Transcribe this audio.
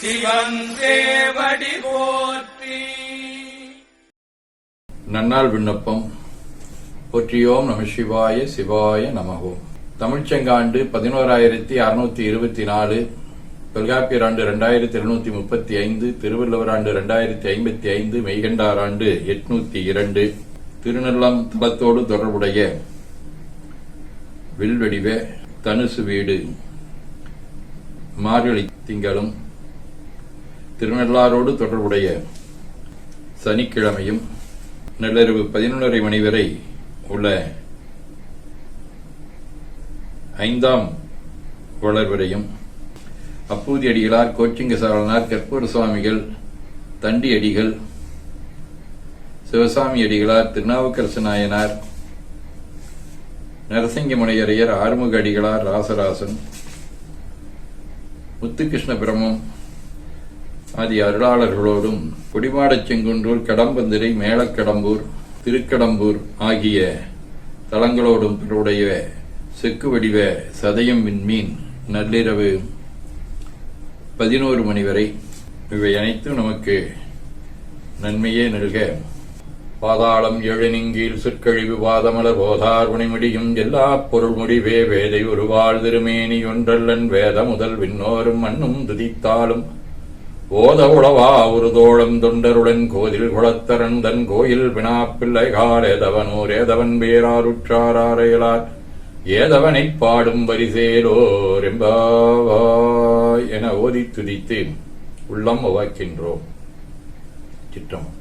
சிவன் போற்றி. நன்னாள் விண்ணப்பம். போற்றியோம் நம சிவாய சிவாய நமகோம் தமிழ்ச்செங்காண்டு பதினோராயிரத்தி அறுநூத்தி இருபத்தி நாலு தொல்காப்பியர் ஆண்டு இரண்டாயிரத்தி இருநூத்தி முப்பத்தி ஐந்து திருவள்ளுவர் ஆண்டு இரண்டாயிரத்தி ஐம்பத்தி ஐந்து மெய்கண்டார் ஆண்டு எட்நூத்தி இரண்டு திருநெல்லம் தளத்தோடு தொடர்புடைய வில்வடிவ தனுசு வீடு மார்கழி திங்களும் திருநள்ளாரோடு தொடர்புடைய சனிக்கிழமையும் நள்ளிரவு பதினொன்றரை மணி வரை உள்ள ஐந்தாம் வளர்வரையும் அப்பூதி அடிகளார் கோச்சிங்க சாரணார் கற்பூர சுவாமிகள் தண்டி அடிகள் சிவசாமி அடிகளார் திருநாவுக்கரசு நாயனார் நரசிங்கமுனையரையர் ஆறுமுக அடிகளார் ராசராசன் முத்துகிருஷ்ண பிரமம் ஆதி அருளாளர்களோடும் கொடிமாடச் செங்குன்றூர் கடம்பந்திரை மேலக்கடம்பூர் திருக்கடம்பூர் ஆகிய தலங்களோடும் பிறருடைய செக்கு வடிவ சதயம் விண்மீன் நள்ளிரவு பதினோரு மணி வரை. இவை அனைத்தும் நமக்கு நன்மையே நல்க. பாதாளம் எழுநீங்கீழ் சொற்கழிவு பாதமலர் போதார் முடியும் எல்லா பொருள் முடிவே வேதை ஒருவாள் திருமேனி ஒன்றல்லன் வேத முதல் விண்ணோரும் மண்ணும் துதித்தாலும் ஓத உளவா ஒரு தோழம் தொண்டருடன் கோதில் குளத்தரன் தன் கோயில் பினாப்பிள்ளை காலேதவனூர் ஏதவன் பேராருற்றாரையலார் ஏதவனைப் பாடும் வரிசேலோர் எம்பாவாய் என ஓதி துதித்து உள்ளம் உவாக்கின்றோம். சிற்றம்.